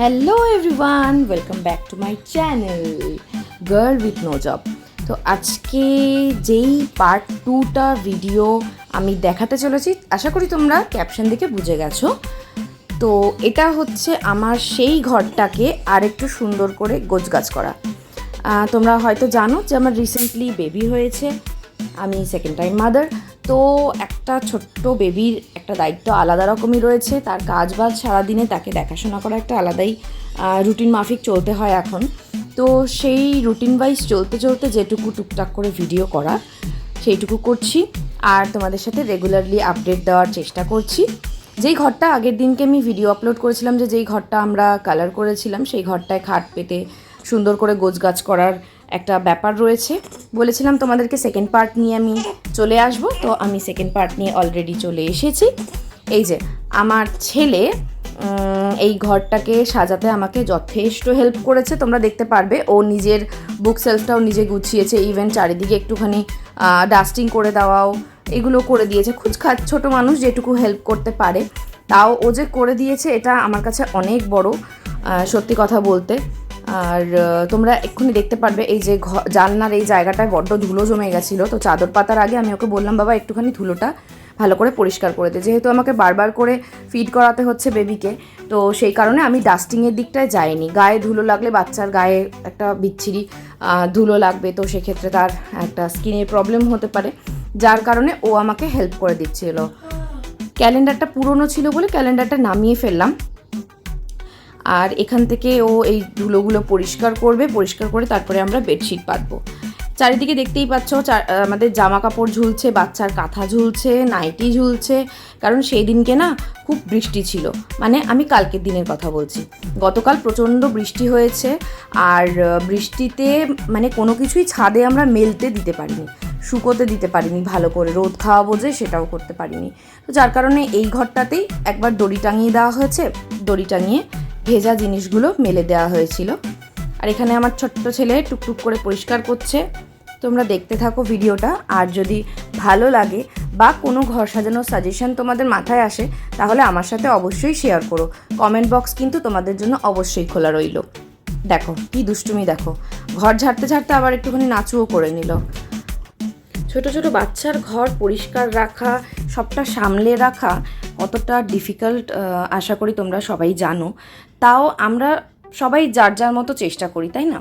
Hello everyone welcome back to my channel girl with no job তো আজকে যেই part টুটা ভিডিও আমি দেখাতে চলেছি, আশা করি তোমরা ক্যাপশন দেখে বুঝে গেছো। তো এটা হচ্ছে আমার সেই ঘরটাকে আরেকটু সুন্দর করে গোছগাছ করা। তোমরা হয়তো জানো যে আমার রিসেন্টলি বেবি হয়েছে, আমি সেকেন্ড টাইম মাদার তো একটা ছোট্ট বেবির একটা দায়িত্ব আলাদা রকমই রয়েছে। তার কাজ বাজ সারাদিনে তাকে দেখাশোনা করা একটা আলাদাই রুটিন মাফিক চলতে হয় এখন। তো সেই রুটিন ওয়াইজ চলতে চলতে যেটুকু টুকটাক করে ভিডিও করা, সেইটুকু করছি। আর তোমাদের সাথে রেগুলারলি আপডেট দেওয়ার চেষ্টা করছি। যেই ঘরটা আগের দিনকে আমি ভিডিও আপলোড করেছিলাম যে যেই ঘরটা আমরা কালার করেছিলাম, সেই ঘরটায় খাট পেতে সুন্দর করে গোছগাছ করার একটা ব্যাপার রয়েছে। বলেছিলাম তোমাদেরকে সেকেন্ড পার্ট নিয়ে আমি চলে আসব, তো আমি সেকেন্ড পার্ট নিয়ে অলরেডি চলে এসেছি। এই যে, আমার ছেলে এই ঘরটাকে সাজাতে আমাকে যথেষ্ট হেল্প করেছে, তোমরা দেখতে পারবে। ও নিজের বুক সেলফটাও নিজে গুছিয়েছে ইভেন চারিদিকে একটুখানি ডাস্টিং করে দেওয়াও, এগুলো করে দিয়েছে। খুচখাচ ছোটো মানুষ যেটুকু হেল্প করতে পারে, তাও ও যে করে দিয়েছে, এটা আমার কাছে অনেক বড় সত্যি কথা বলতে। আর তোমরা এক্ষুনি দেখতে পারবে এই যে জানলার এই জায়গাটায় বড্ড ধুলো জমে গেছিল। তো চাদর পাতার আগে আমি ওকে বললাম, বাবা, একটুখানি ধুলোটা ভালো করে পরিষ্কার করে দে। যেহেতু আমাকে বারবার করে ফিড করাতে হচ্ছে বেবিকে তো সেই কারণে আমি ডাস্টিংয়ের দিকটায় যাইনি। গায়ে ধুলো লাগলে বাচ্চার গায়ে একটা বিচ্ছিরি ধুলো লাগবে, তো সেক্ষেত্রে তার একটা স্কিনের প্রবলেম হতে পারে। যার কারণে ও আমাকে হেল্প করে দিচ্ছিল। ক্যালেন্ডারটা পুরনো ছিল বলে ক্যালেন্ডারটা নামিয়ে ফেললাম। আর এখান থেকে ও এই ধুলোগুলো পরিষ্কার করবে, পরিষ্কার করে তারপরে আমরা বেডশিট পাতবো। চারিদিকে দেখতেই পাচ্ছ আমাদের জামা কাপড় ঝুলছে, বাচ্চার কাঁথা ঝুলছে, নাইটি ঝুলছে, কারণ সেই দিনকে না খুব বৃষ্টি ছিল। মানে আমি কালকের দিনের কথা বলছি। গতকাল প্রচণ্ড বৃষ্টি হয়েছে আর বৃষ্টিতে মানে কোনো কিছুই ছাদে আমরা মেলতে দিতে পারিনি, শুকোতে দিতে পারিনি, ভালো করে রোদ খাওয়াবো যে সেটাও করতে পারিনি। তো যার কারণে এই ঘরটাতেই একবার দড়ি টাঙিয়ে দেওয়া হয়েছে, দড়ি টাঙিয়ে ভেজা জিনিসগুলো মেলে দেওয়া হয়েছিল। আর এখানে আমার ছোট্ট ছেলে টুকটুক করে পরিষ্কার করছে। তোমরা দেখতে থাকো ভিডিওটা। আর যদি ভালো লাগে বা কোনো ঘর সাজানোর সাজেশন তোমাদের মাথায় আসে, তাহলে আমার সাথে অবশ্যই শেয়ার করো। কমেন্ট বক্স কিন্তু তোমাদের জন্য অবশ্যই খোলা রইল। দেখো, কি দুষ্টুমি দেখো। ঘর ঝাড়তে ঝাড়তে আবার একটুখানি নাচুও করে নিল। ছোট ছোট বাচ্চার ঘর পরিষ্কার রাখা, সবটা সামলে রাখা, কতটা ডিফিকাল্ট আশা করি তোমরা সবাই জানো। তাও আমরা সবাই যার যার মতো চেষ্টা করি, তাই না?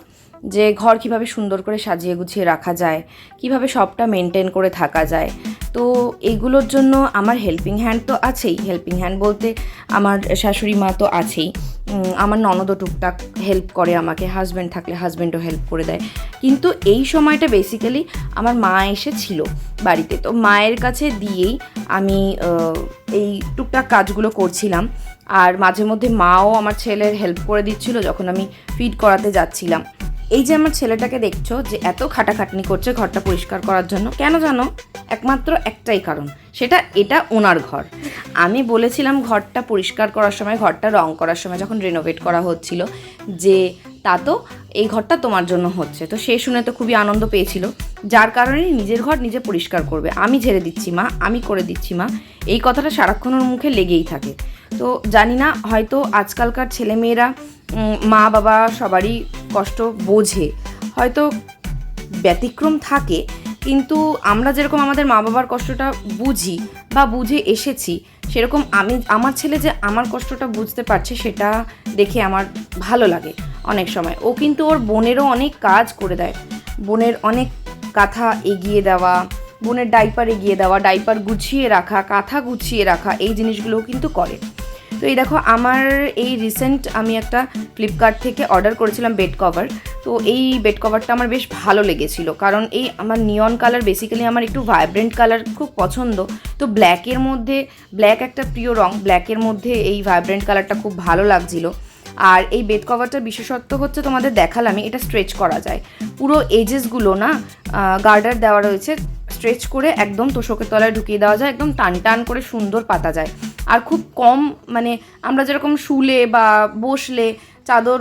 যে ঘর কীভাবে সুন্দর করে সাজিয়ে গুছিয়ে রাখা যায়, কীভাবে সবটা মেনটেন করে থাকা যায়। তো এইগুলোর জন্য আমার হেল্পিং হ্যান্ড তো আছেই। হেল্পিং হ্যান্ড বলতে আমার শাশুড়ি মা তো আছেই। আমার ননদও টুকটাক হেল্প করে আমাকে। হাজব্যান্ড থাকলে হাজব্যান্ডও হেল্প করে দেয়। কিন্তু এই সময়টা বেসিক্যালি আমার মা এসেছিল বাড়িতে। তো মায়ের কাছে দিয়েই আমি এই টুকটাক কাজগুলো করছিলাম। আর মাঝে মধ্যে মাও আমার ছেলের হেল্প করে দিচ্ছিল যখন আমি ফিড করাতে যাচ্ছিলাম। এই যে আমার ছেলেটাকে দেখছ যে এত খাটাখাটনি করছে ঘরটা পরিষ্কার করার জন্য, কেন জানো? একমাত্র একটাই কারণ, সেটা এটা ওনার ঘর। আমি বলেছিলাম ঘরটা পরিষ্কার করার সময়, ঘরটা রং করার সময় যখন রেনোভেট করা হচ্ছিল যে তা তো এই ঘরটা তোমার জন্য হচ্ছে। তো সে শুনে তো খুবই আনন্দ পেয়েছিল। যার কারণে নিজের ঘর নিজে পরিষ্কার করবে। আমি ঝেড়ে দিচ্ছি মা, আমি করে দিচ্ছি মা। এই কথাটা সারাক্ষণ ওর মুখে লেগেই থাকে। তো জানি না, হয়তো আজকালকার ছেলেমেয়েরা মা বাবা সবারই কষ্ট বোঝে। হয়তো ব্যতিক্রম থাকে, কিন্তু আমরা যেরকম আমাদের মা বাবার কষ্টটা বুঝি বা বুঝে এসেছি, সেরকম আমি, আমার ছেলে যে আমার কষ্টটা বুঝতে পারছে, সেটা দেখে আমার ভালো লাগে অনেক সময়। ও কিন্তু ওর বোনেরও অনেক কাজ করে দেয়। বোনের অনেক কাঁথা এগিয়ে দেওয়া, বোনের ডাইপার এগিয়ে দেওয়া, ডাইপার গুছিয়ে রাখা, কাঁথা গুছিয়ে রাখা, এই জিনিসগুলোও কিন্তু করে। তো এই দেখো, আমার এই রিসেন্ট আমি একটা ফ্লিপকার্ট থেকে অর্ডার করেছিলাম বেড কভার তো এই বেড কভারটা আমার বেশ ভালো লেগেছিল, কারণ এই আমার নিয়ন কালার বেসিক্যালি আমার একটু ভাইব্রেন্ট কালার খুব পছন্দ। তো ব্ল্যাকের মধ্যে ব্ল্যাক একটা প্রিয় রং ব্ল্যাকের মধ্যে এই ভাইব্রেন্ট কালারটা খুব ভালো লাগছিল। আর এই বেড কভারটার বিশেষত্ব হচ্ছে তোমাদের দেখালামই, এটা স্ট্রেচ করা যায়। পুরো এজেসগুলো না গার্ডার দেওয়া রয়েছে স্ট্রেচ করে একদম তোষকের তলায় ঢুকিয়ে দেওয়া যায়, একদম টান টান করে সুন্দর পাতা যায়। আর খুব কম মানে আমরা যেরকম শুলে বা বসলে চাদর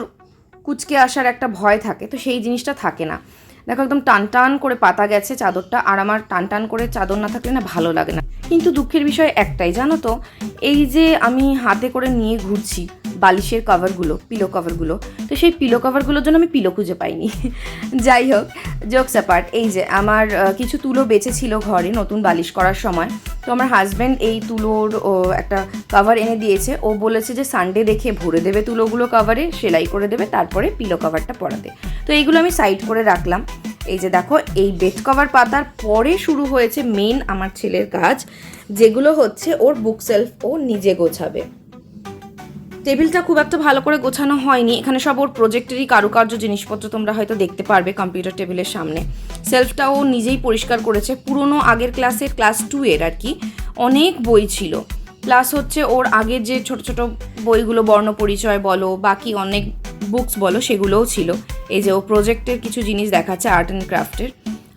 কুচকে আসার একটা ভয় থাকে, তো সেই জিনিসটা থাকে না। দেখো একদম টান টান করে পাতা গেছে চাদরটা, আর আমার টান টান করে চাদর না থাকলে না ভালো লাগে না। কিন্তু দুঃখের বিষয় একটাই, জানো তো? এই যে আমি হাতে করে নিয়ে ঘুরছি বালিশের কভারগুলো পিলো কভারগুলো তো সেই পিলো কভারগুলোর জন্য আমি পিলো খুঁজে পাইনি। যাই হোক জোকস অ্যাপার্ট এই যে আমার কিছু তুলো বেঁচে ছিল ঘরে নতুন বালিশ করার সময়। তো আমার হাজব্যান্ড এই তুলোর একটা কভার এনে দিয়েছে। ও বলেছে যে সানডে দেখে ভরে দেবে তুলোগুলো কভারে সেলাই করে দেবে, তারপরে পিলো কভারটা পরাতে। তো এইগুলো আমি সাইড করে রাখলাম। এই যে দেখো, এই বেড কভার পাতার পরে শুরু হয়েছে মেন আমার ছেলের কাজ, যেগুলো হচ্ছে ওর বুক সেলফ ও নিজে গোছাবে। টেবিলটা খুব একটা ভালো করে গোছানো হয়নি। এখানে সব ওর প্রজেক্টেরই কারুকার্য জিনিসপত্র তোমরা হয়তো দেখতে পারবে কম্পিউটার টেবিলের সামনে। সেলফটা ও নিজেই পরিষ্কার করেছে। পুরনো আগের ক্লাসের ক্লাস টু এর আর কি। অনেক বই ছিল। প্লাস হচ্ছে ওর আগের যে ছোট ছোট বইগুলো, বর্ণ পরিচয় বলো, বাকি অনেক বুকস বলো, সেগুলোও ছিল। এই যে ও প্রজেক্টের কিছু জিনিস দেখাচ্ছে আর্ট অ্যান্ড ক্রাফটের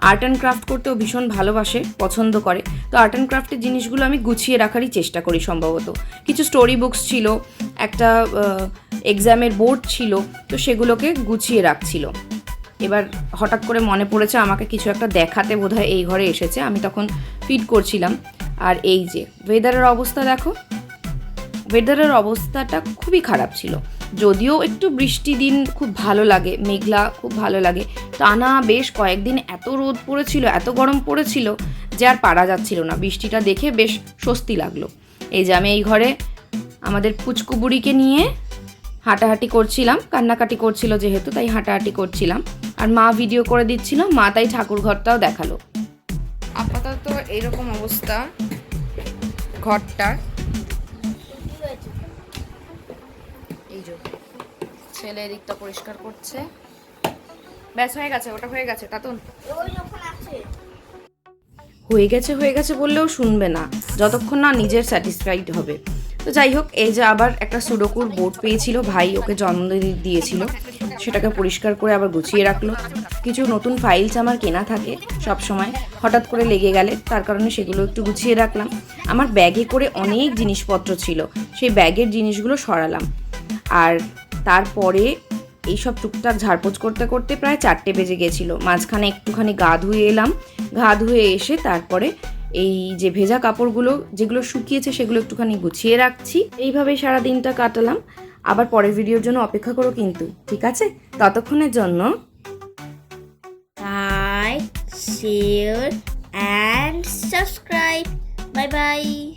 আর্ট অ্যান্ড ক্রাফট করতেও ভীষণ ভালোবাসে, পছন্দ করে। তো আর্ট অ্যান্ড ক্রাফটের জিনিসগুলো আমি গুছিয়ে রাখারই চেষ্টা করি সম্ভবত। কিছু স্টোরি বুকস ছিল, একটা এক্সামের বোর্ড ছিল, তো সেগুলোকে গুছিয়ে রাখছিল। এবার হঠাৎ করে মনে পড়েছে, আমাকে কিছু একটা দেখাতে বোধহয় এই ঘরে এসেছে, আমি তখন ফিড করছিলাম। আর এই যে ওয়েদারের অবস্থা দেখো। ওয়েদারের অবস্থাটা খুবই খারাপ ছিল। যদিও একটু বৃষ্টি দিন খুব ভালো লাগে, মেঘলা খুব ভালো লাগে। টানা বেশ কয়েকদিন এত রোদ পড়েছিল, এত গরম পড়েছিল যে আর পারা যাচ্ছিল না। বৃষ্টিটা দেখে বেশ স্বস্তি লাগল। এই যে আমি এই ঘরে আমাদের পুচকু বুড়িকে নিয়ে হাঁটাহাঁটি করছিলাম, কান্নাকাটি করছিল যেহেতু, তাই হাঁটাহাঁটি করছিলাম। আর মা ভিডিও করে দিচ্ছিল, মা তাই ঠাকুর ঘরটাও দেখাল। আপাতত এইরকম অবস্থা ঘরটার এই যে ছেলে এদিকটা পরিষ্কার করছে। ব্যাস, হয়ে গেছে, ওটা হয়ে গেছে, তাতুন। হয়ে গেছে হয়ে গেছে বললেও শুনবে না। যতক্ষণ না নিজের স্যাটিসফাইড হবে। তো যাই হোক, এই যে আবার একটা সুডোকুর বোর্ড পেয়েছিল, ভাই ওকে জন্মদিন দিয়েছিল। সেটাকে পরিষ্কার করে আবার গুছিয়ে রাখল। কিছু নতুন ফাইলস আমার কেনা থাকে সব সময়। হঠাৎ করে লেগে গেলে, তার কারণে সেগুলো একটু গুছিয়ে রাখলাম। আমার ব্যাগে করে অনেক জিনিসপত্র ছিল। সেই ব্যাগের জিনিসগুলো সরালাম। আর তারপরে এইসব টুকটাক ঝাড়পোছ করতে করতে প্রায় চারটে বেজে গেছিল। মাঝখানে একটুখানি গা ধুয়ে এলাম। গা ধুয়ে এসে তারপরে এই যে ভেজা কাপড়গুলো যেগুলো শুকিয়েছে সেগুলো একটুখানি গুছিয়ে রাখছি। এইভাবেই সারা দিনটা কাটালাম। আবার পরের ভিডিওর জন্য অপেক্ষা করো কিন্তু ঠিক আছে? ততক্ষণের জন্য like, share, and subscribe. Bye bye.